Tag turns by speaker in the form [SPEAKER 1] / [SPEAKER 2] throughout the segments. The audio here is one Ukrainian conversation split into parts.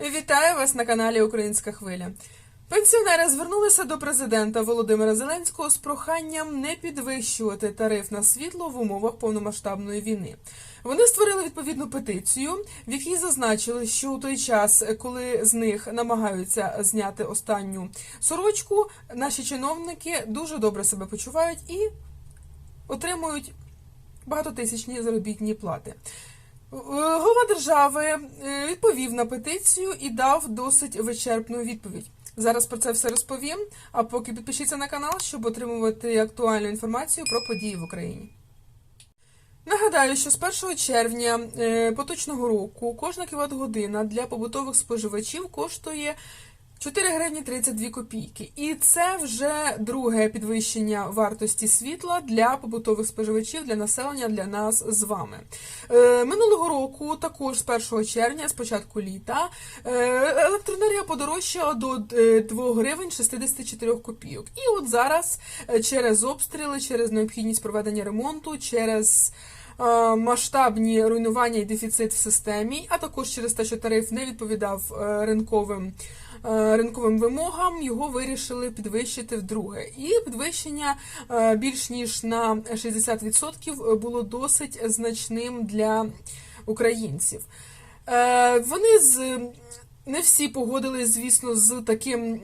[SPEAKER 1] Вітаю вас на каналі Українська Хвиля. Пенсіонери звернулися до президента Володимира Зеленського з проханням не підвищувати тариф на світло в умовах повномасштабної війни. Вони створили відповідну петицію, в якій зазначили, що у той час, коли з них намагаються зняти останню сорочку, наші чиновники дуже добре себе почувають і отримують багатотисячні заробітні плати. Е, Голова держави е, відповів на петицію і дав досить вичерпну відповідь. Зараз про це все розповім. А поки підпишіться на канал, щоб отримувати актуальну інформацію про події в Україні. Нагадаю, що з 1 червня е, поточного року кожна кіловат-година для побутових споживачів коштує 4 гривні 32 копійки. І це вже друге підвищення вартості світла для побутових споживачів, для населення, для нас з вами. Е, Минулого року, також з 1 червня, з початку літа, е, електроенергія подорожчала до е, 2 гривень 64 копійок. І от зараз е, через обстріли, через необхідність проведення ремонту, через е, масштабні руйнування і дефіцит в системі, а також через те, що тариф не відповідав е, ринковим. Е, Ринковим вимогам його вирішили підвищити вдруге, і підвищення е, більш ніж на 60% було досить значним для українців. Е, Вони з не всі погодились, звісно, з таким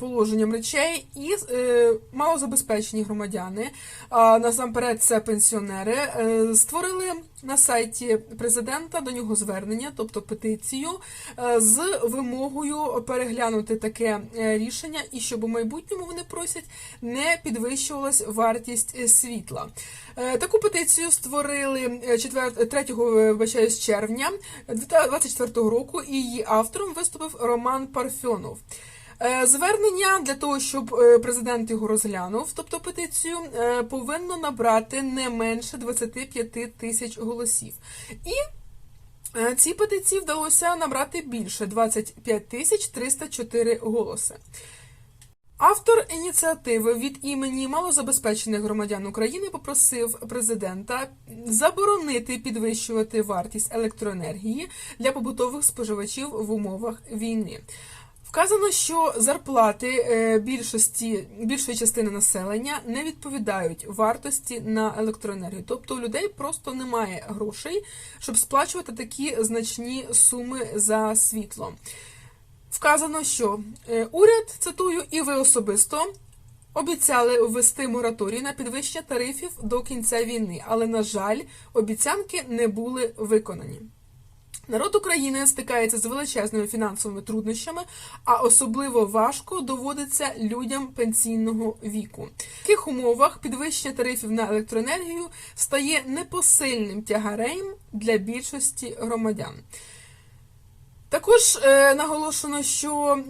[SPEAKER 1] положенням речей, і е, малозабезпечені громадяни, а насамперед це пенсіонери, е, створили на сайті президента до нього звернення, тобто петицію, е, з вимогою переглянути таке е, рішення, і щоб у майбутньому вони просять не підвищувалась вартість е, світла. Таку петицію створили е, 4, 3 е, вибачаюсь, червня 2024 року, і її автором виступив Роман Парфьонов. Е, Звернення для того, щоб е, президент його розглянув, тобто петицію, е, повинно набрати не менше 25 тисяч голосів. І цій петиції вдалося набрати більше 25 тисяч 304 голоси. Автор ініціативи від імені малозабезпечених громадян України попросив президента заборонити підвищувати вартість електроенергії для побутових споживачів в умовах війни. Вказано, що зарплати е, більшості більшої частини населення не відповідають вартості на електроенергію. Тобто у людей просто немає грошей, щоб сплачувати такі значні суми за світло. Вказано, що е, уряд, цитую, і ви особисто обіцяли ввести мораторій на підвищення тарифів до кінця війни, але, на жаль, обіцянки не були виконані. Народ України стикається з величезними фінансовими труднощами, а особливо важко доводиться людям пенсійного віку. В таких умовах підвищення тарифів на електроенергію стає непосильним тягарем для більшості громадян. Також е, наголошено, що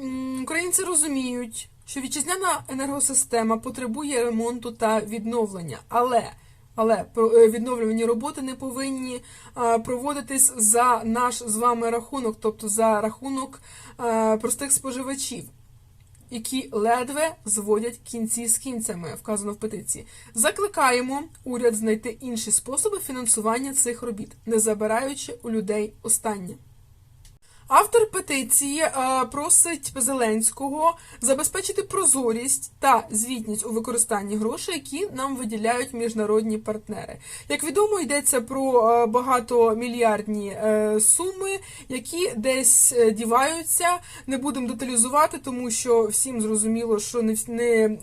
[SPEAKER 1] українці розуміють, що вітчизняна енергосистема потребує ремонту та відновлення, але але е, відновлювані роботи не повинні е, проводитись за наш з вами рахунок, тобто за рахунок е, простих споживачів, які ледве зводять кінці з кінцями, вказано в петиції. Закликаємо уряд знайти інші способи фінансування цих робіт, не забираючи у людей останнє. Автор петиції е, просить Зеленського забезпечити прозорість та звітність у використанні грошей, які нам виділяють міжнародні партнери. Як відомо, йдеться про е, багатомільярдні е, суми, які десь діваються. Не будемо деталізувати, тому що всім зрозуміло, що не,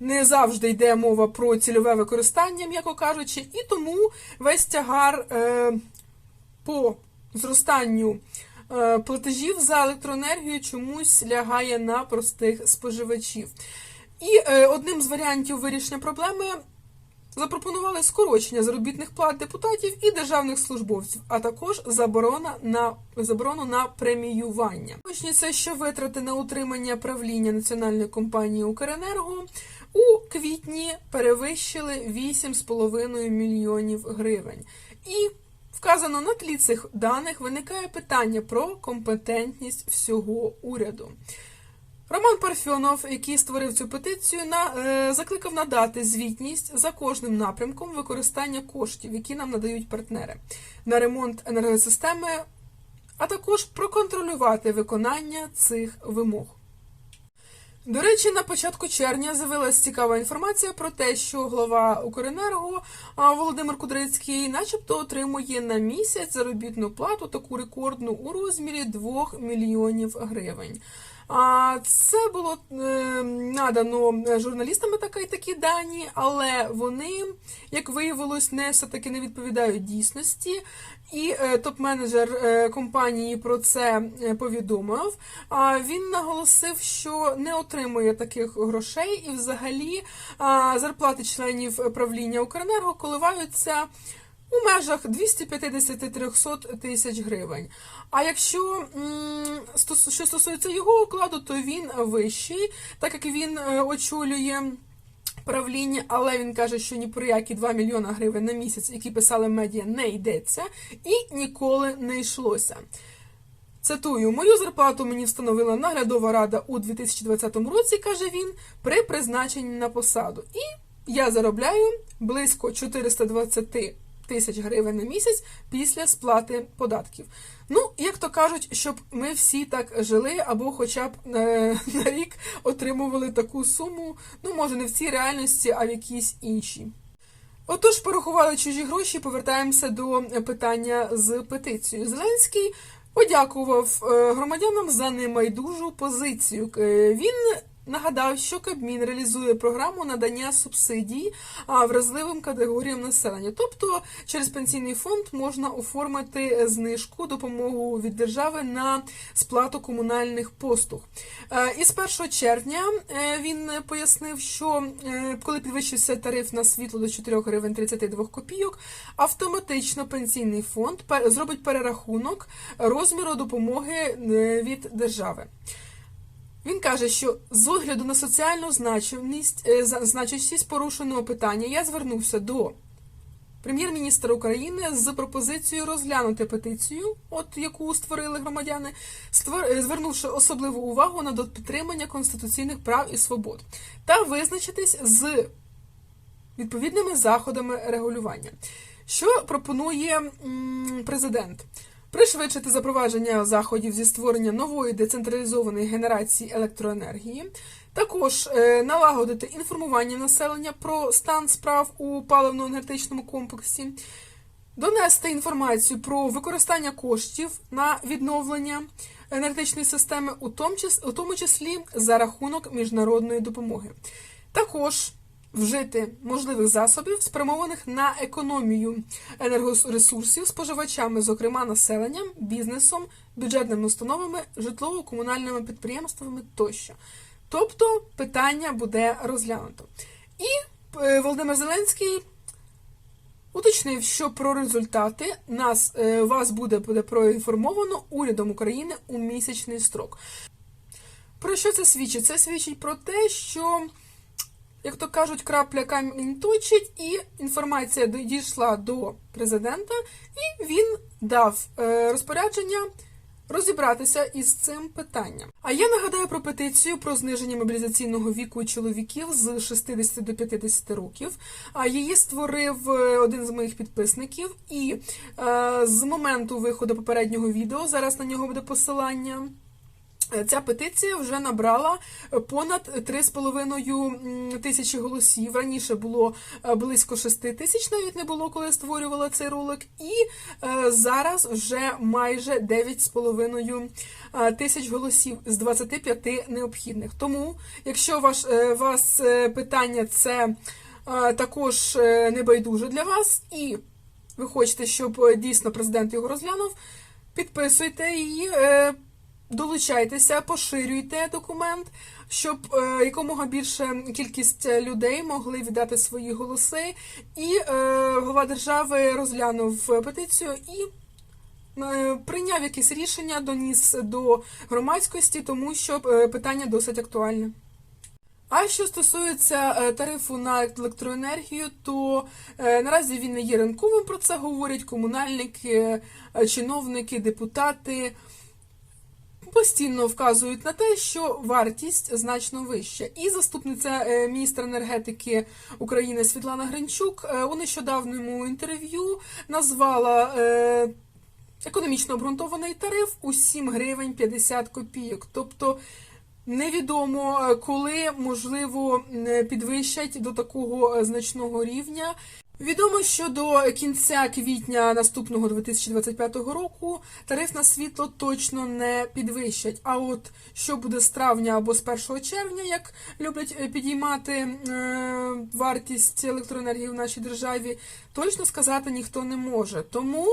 [SPEAKER 1] не завжди йде мова про цільове використання, м'яко кажучи, і тому весь тягар по зростанню платежів за електроенергію чомусь лягає на простих споживачів. І е, одним з варіантів вирішення проблеми запропонували скорочення заробітних плат депутатів і державних службовців, а також заборона на заборону на преміювання. Точніше, що витрати на утримання правління національної компанії Укренерго у квітні перевищили 8,5 мільйонів гривень. І Вказано на тлі цих даних виникає питання про компетентність всього уряду. Роман Парфьонов, який створив цю петицію, на, е, закликав надати звітність за кожним напрямком використання коштів, які нам надають партнери на ремонт енергосистеми а також проконтролювати виконання цих вимог. До речі, на початку червня з'явилася цікава інформація про те, що глава Укренерго Володимир Кудрицький, начебто, отримує на місяць заробітну плату таку рекордну у розмірі 2 мільйонів гривень. А це було е, надано журналістами такі, такі дані, але вони, як виявилось, не все таки не відповідають дійсності. І е, топ-менеджер е, компанії про це е, повідомив. А він наголосив, що не отримує таких грошей, і взагалі зарплати членів правління Укренерго коливаються. У межах 250-300 тисяч гривень. А якщо що стосується його окладу, то він вищий, так як він очолює правління, але він каже, що ні про які 2 мільйона гривень на місяць, які писали медіа, не йдеться, і ніколи не йшлося. Цитую, мою зарплату мені встановила наглядова рада у 2020 році, каже він, при призначенні на посаду. І я заробляю близько 420 тисяч гривень на місяць після сплати податків. Ну, як то кажуть, щоб ми всі так жили, або хоча б е, на рік отримували таку суму, ну, може, не в цій реальності, а в якійсь іншій. Отож, порахували чужі гроші, повертаємося до питання з петицією. Зеленський подякував е, громадянам за немайдужу позицію. Е, Він нагадав, що Кабмін реалізує програму надання субсидій вразливим категоріям населення. Тобто через пенсійний фонд можна оформити знижку допомогу від держави на сплату комунальних послуг. Е, І з 1 червня е, він пояснив, що е, коли підвищився тариф на світло до 4 гривень 32 копійок, автоматично пенсійний фонд зробить перерахунок розміру допомоги від держави. Він каже, що з огляду на соціальну значимість, е, значущість порушеного питання я звернувся до прем'єр-міністра України з пропозицією розглянути петицію, от яку створили громадяни, е, звернувши особливу увагу на підтримання конституційних прав і свобод, та визначитись з відповідними заходами регулювання. Що пропонує президент? Пришвидшити запровадження заходів зі створення нової децентралізованої генерації електроенергії, також е, налагодити інформування населення про стан справ у паливно-енергетичному комплексі, донести інформацію про використання коштів на відновлення енергетичної системи, у тому числі за рахунок міжнародної допомоги. Також вжити можливих засобів, спрямованих на економію енергоресурсів споживачами, зокрема населенням, бізнесом, бюджетними установами, житлово-комунальними підприємствами тощо. Тобто питання буде розглянуто. І е, Володимир Зеленський уточнив, що про результати нас е, вас буде, буде проінформовано урядом України у місячний строк. Про що це свідчить? Це свідчить про те, що, як то кажуть, крапля камінь точить, і інформація дійшла до президента, і він дав е, розпорядження розібратися із цим питанням. А я нагадаю про петицію про зниження мобілізаційного віку чоловіків з 60 до 50 років. А її створив е, один з моїх підписників, і е, з моменту виходу попереднього відео зараз на нього буде посилання. Е, Ця петиція вже набрала е, понад 3,5 тисячі голосів. Раніше було е, близько 6 тисяч, навіть не було, коли я створювала цей ролик. І зараз вже майже 9,5 е, тисяч голосів з 25 необхідних. Тому, якщо ваш, вас питання це також небайдуже для вас, і ви хочете, щоб дійсно президент його розглянув, підписуйте її. Долучайтеся, поширюйте документ, щоб е, якомога більше кількість людей могли віддати свої голоси. І е, голова держави розглянув петицію і е, прийняв якесь рішення, доніс до громадськості, тому що е, питання досить актуальне. А що стосується е, тарифу на електроенергію, то е, наразі він не є ринковим. Про це говорять комунальники, е, чиновники, депутати постійно вказують на те, що вартість значно вища. І заступниця е, міністра енергетики України Світлана Гринчук е, у нещодавньому інтерв'ю назвала е, економічно обґрунтований тариф у 7 гривень 50 копійок. Тобто невідомо, коли можливо підвищать до такого значного рівня. Відомо, що до кінця квітня наступного 2025 року тариф на світло точно не підвищать. А от що буде з травня або з 1 червня, як люблять е, підіймати е, вартість електроенергії в нашій державі, точно сказати ніхто не може. Тому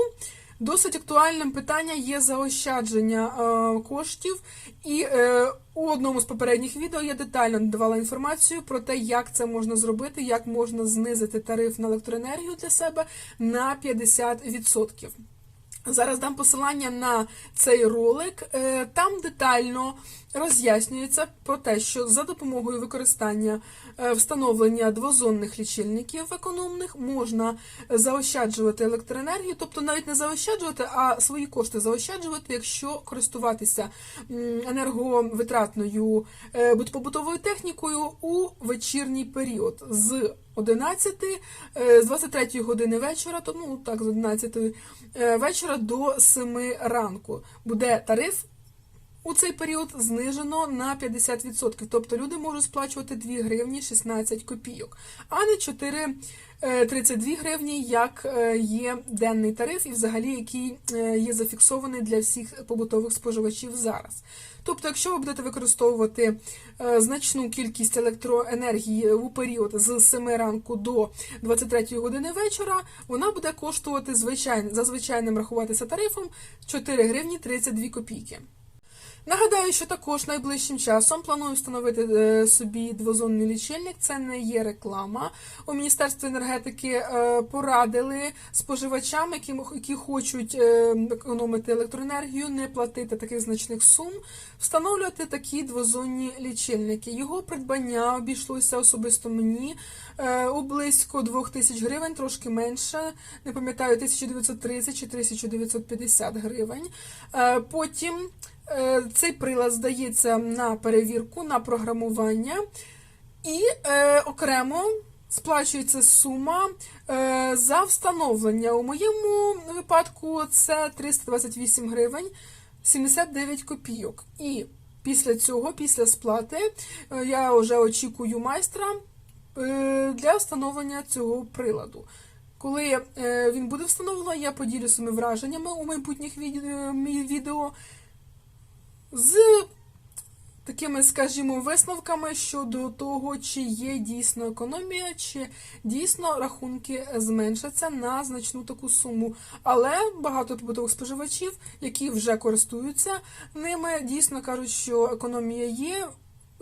[SPEAKER 1] досить актуальним питання є заощадження е, коштів, і е, у одному з попередніх відео я детально надавала інформацію про те, як це можна зробити, як можна знизити тариф на електроенергію для себе на 50%. Зараз дам посилання на цей ролик. Е, Там детально роз'яснюється про те, що за допомогою використання е, встановлення двозонних лічильників економних можна заощаджувати електроенергію, тобто навіть не заощаджувати, а свої кошти заощаджувати, якщо користуватися енерговитратною е, побутовою технікою у вечірній період з 11, е, з 23 години вечора, то ну так, з 11 е, вечора до 7 ранку буде тариф. У цей період знижено на 50%, тобто люди можуть сплачувати 2 гривні 16 копійок, а не 4 е, 32 гривні, як е, є денний тариф, і взагалі який е, є зафіксований для всіх побутових споживачів зараз. Тобто, якщо ви будете використовувати значну кількість електроенергії у період з 7 ранку до 23 години вечора, вона буде коштувати звичайно, за звичайним рахуватися тарифом 4 гривні 32 копійки. Нагадаю, що також найближчим часом планую встановити е, собі двозонний лічильник. Це не є реклама. У Міністерстві енергетики е, порадили споживачам, які, хочуть е, економити електроенергію, не платити таких значних сум, встановлювати такі двозонні лічильники. Його придбання обійшлося особисто мені у близько 2000 гривень, трошки менше. Не пам'ятаю, 1930 чи 1950 гривень. Потім Цей прилад здається на перевірку, на програмування, і е, окремо сплачується сума е, за встановлення. У моєму випадку це 328 гривень 79 копійок. І після цього, після сплати, е, я вже очікую майстра е, для встановлення цього приладу. Коли е, він буде встановлено, я поділю своїми враженнями у майбутніх відео з такими, скажімо, висновками щодо того, чи є дійсно економія, чи дійсно рахунки зменшаться на значну таку суму. Але багато побутових споживачів, які вже користуються ними, дійсно кажуть, що економія є.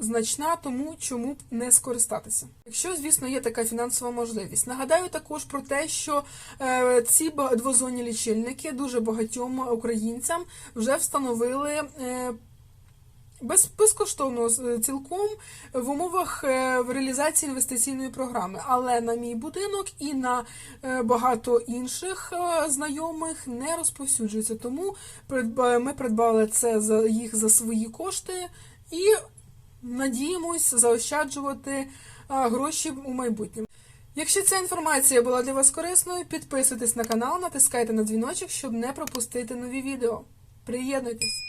[SPEAKER 1] Значна, тому чому б не скористатися, якщо звісно є така фінансова можливість. Нагадаю також про те, що е, ці двозонні лічильники дуже багатьом українцям вже встановили е, без, безкоштовно цілком в умовах е, в реалізації інвестиційної програми. Але на мій будинок і на багато інших знайомих не розповсюджується. Тому ми придбали це за їх за свої кошти і надіємось заощаджувати гроші у майбутньому. Якщо ця інформація була для вас корисною, підписуйтесь на канал, натискайте на дзвіночок, щоб не пропустити нові відео. Приєднуйтесь!